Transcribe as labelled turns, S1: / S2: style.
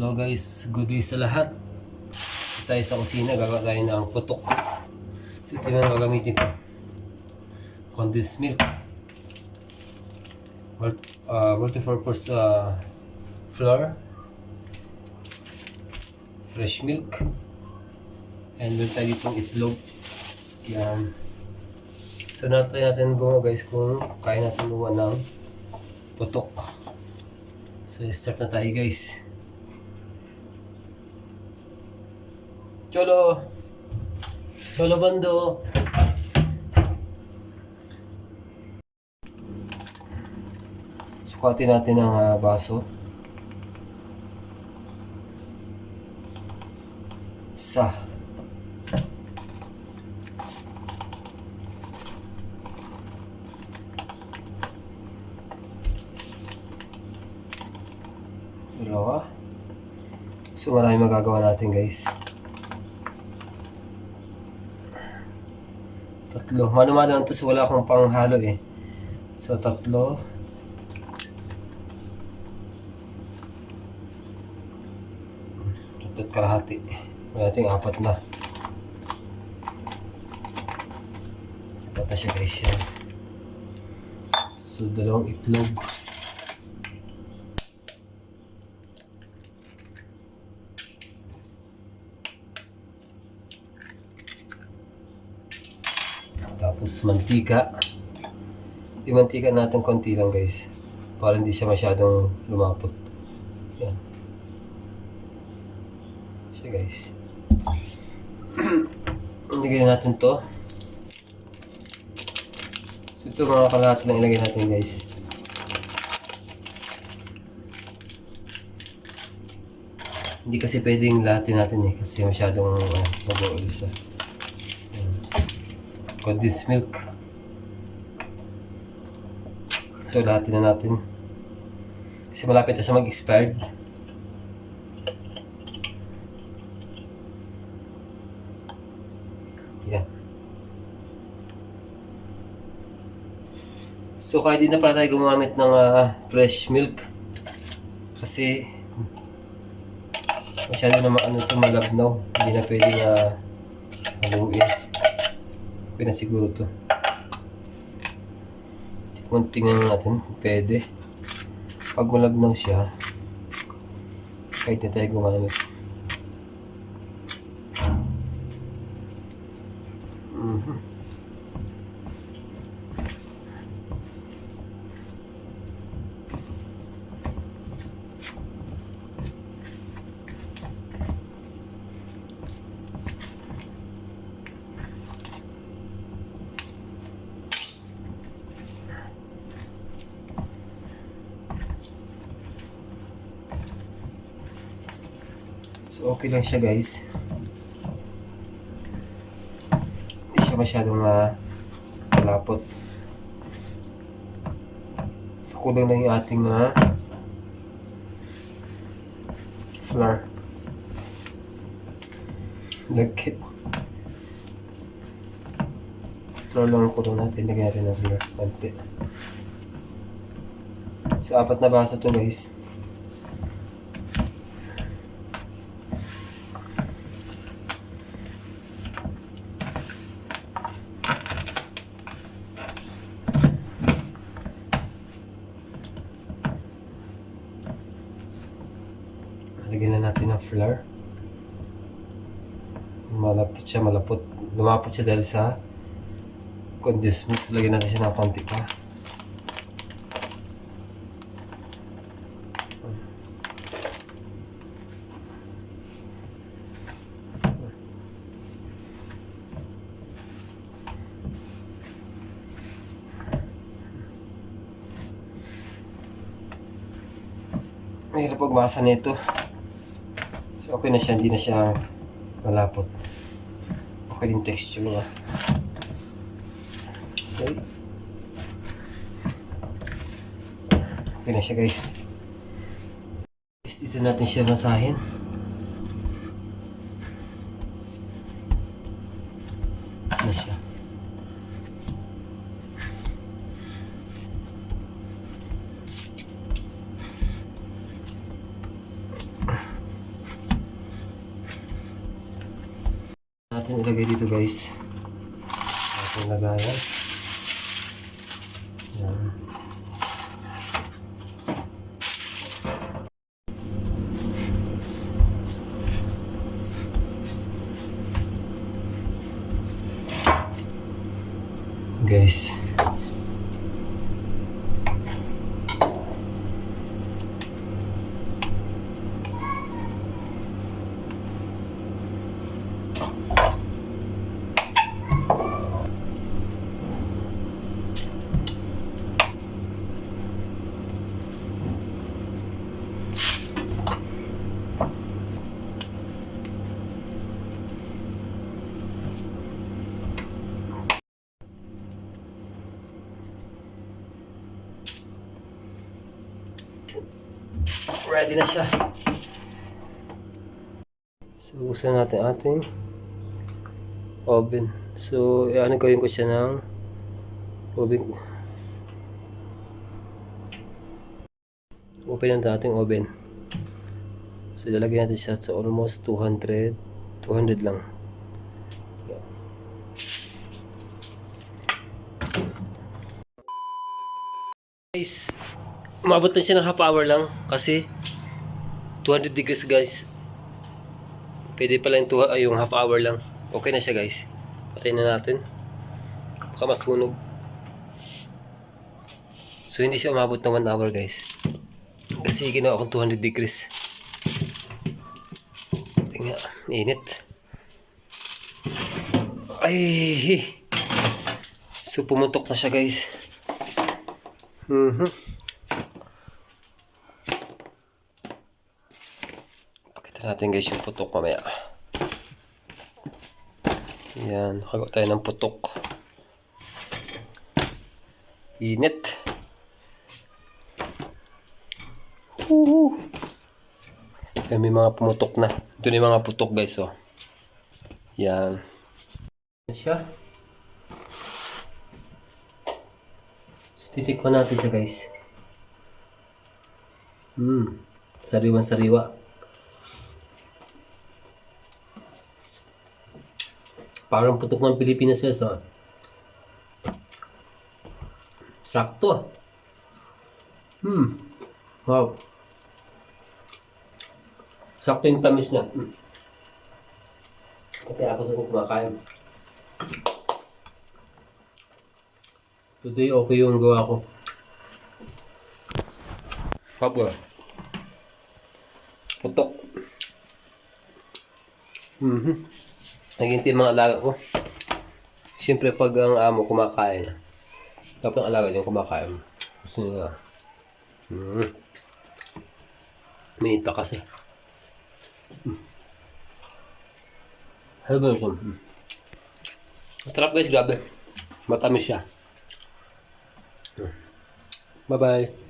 S1: Hello guys, good day sa lahat. Tayo sa kusina, gagawa tayo ng putok. So ito yung gagamitin ko. Condensed milk. Uh, multi-purpose uh, flour. Fresh milk. And meron tayo ditong itlog. Yan. So natry natin gumawa guys kung kaya natin gumawa ng putok. So start na tayo guys. Cholo! Cholo bando! Sukatin natin ang ah, baso. Isa. Dalawa. So marami magagawa natin guys. Tatlo. Mano-mano lang to so wala akong panghalo eh. So tatlo. Tatlo at kalahati. May nating apat na. Apat na siya guys yan. So dalawang itlog. Tapos mantika. Yung natin konti lang guys. Para hindi siya masyadong lumapot. Yan. Siya guys. Ilagay natin to. So ito mga kalahati lang ilagay natin guys. Hindi kasi pwedeng lahatin natin eh. Kasi masyadong uh, mag-oil siya condensed milk. Ito, lahatin na natin. Kasi malapit na siya mag-expired. Yan. So, kaya din na pala tayo gumamit ng ah, fresh milk. Kasi, masyado na ma- ano ito malabnaw. Hindi na pwede na haluin. Okay na siguro to. Tingnan natin, pwede. Pag malabnaw siya, kahit na tayo gumamit. Mhm. Okay lang siya guys. Hindi siya masyadong ma malapot. So, kulang lang yung ating uh, flour. Lagkit. Flour lang ang kulang natin. Lagyan natin ng flour. Konti. So, apat na baso to guys. Lagyan na natin ng flour. Malapot siya, malapot. Lumapot siya dahil sa condensed milk. So, lagyan natin siya ng konti pa. Mahirap pagmasa nito. Okay na siya, hindi na siya malapot. Okay din texture niya. Okay. Okay na siya guys. Dito natin siya masahin. Na siya. Natin ilagay dito guys. Ating lagayan. Yan. Guys. Ready na siya. So, buksan natin ating oven. So, ano gawin ko siya ng oven. Open natin ating oven. So, ilalagay natin siya sa almost 200. 200 lang. Guys, umabot na siya ng half hour lang kasi 200 degrees guys. Pwede pala yung, ay, yung half hour lang. Okay na siya guys. Patayin na natin. Baka masunog. So hindi siya umabot ng 1 hour guys. Kasi ginawa akong 200 degrees. Tingnan, init. Ay! So pumutok na siya guys. Mhm. Pakita natin guys yung putok mamaya. Yan, nakagawa tayo ng putok. Init. Woohoo! Yan, may mga pumutok na. Ito na yung mga putok guys, oh. Yan. Siya. So, titikman natin siya guys. Hmm. Sariwan Parang putok ng Pilipinas guys, oh. Sakto. ah. Hmm. Wow. Sakto yung tamis niya. Hmm. Pati ako sa kumakain. Today okay yung gawa ko. Pabwa. Putok. Mhm. Naghintay mga alaga ko. Siyempre pag ang amo kumakain, dapat ang alaga yung kumakain. Gusto nila. Hmm. Minit pa kasi. Hmm. Ano ba guys, grabe. Matamis siya. Hmm. Bye-bye.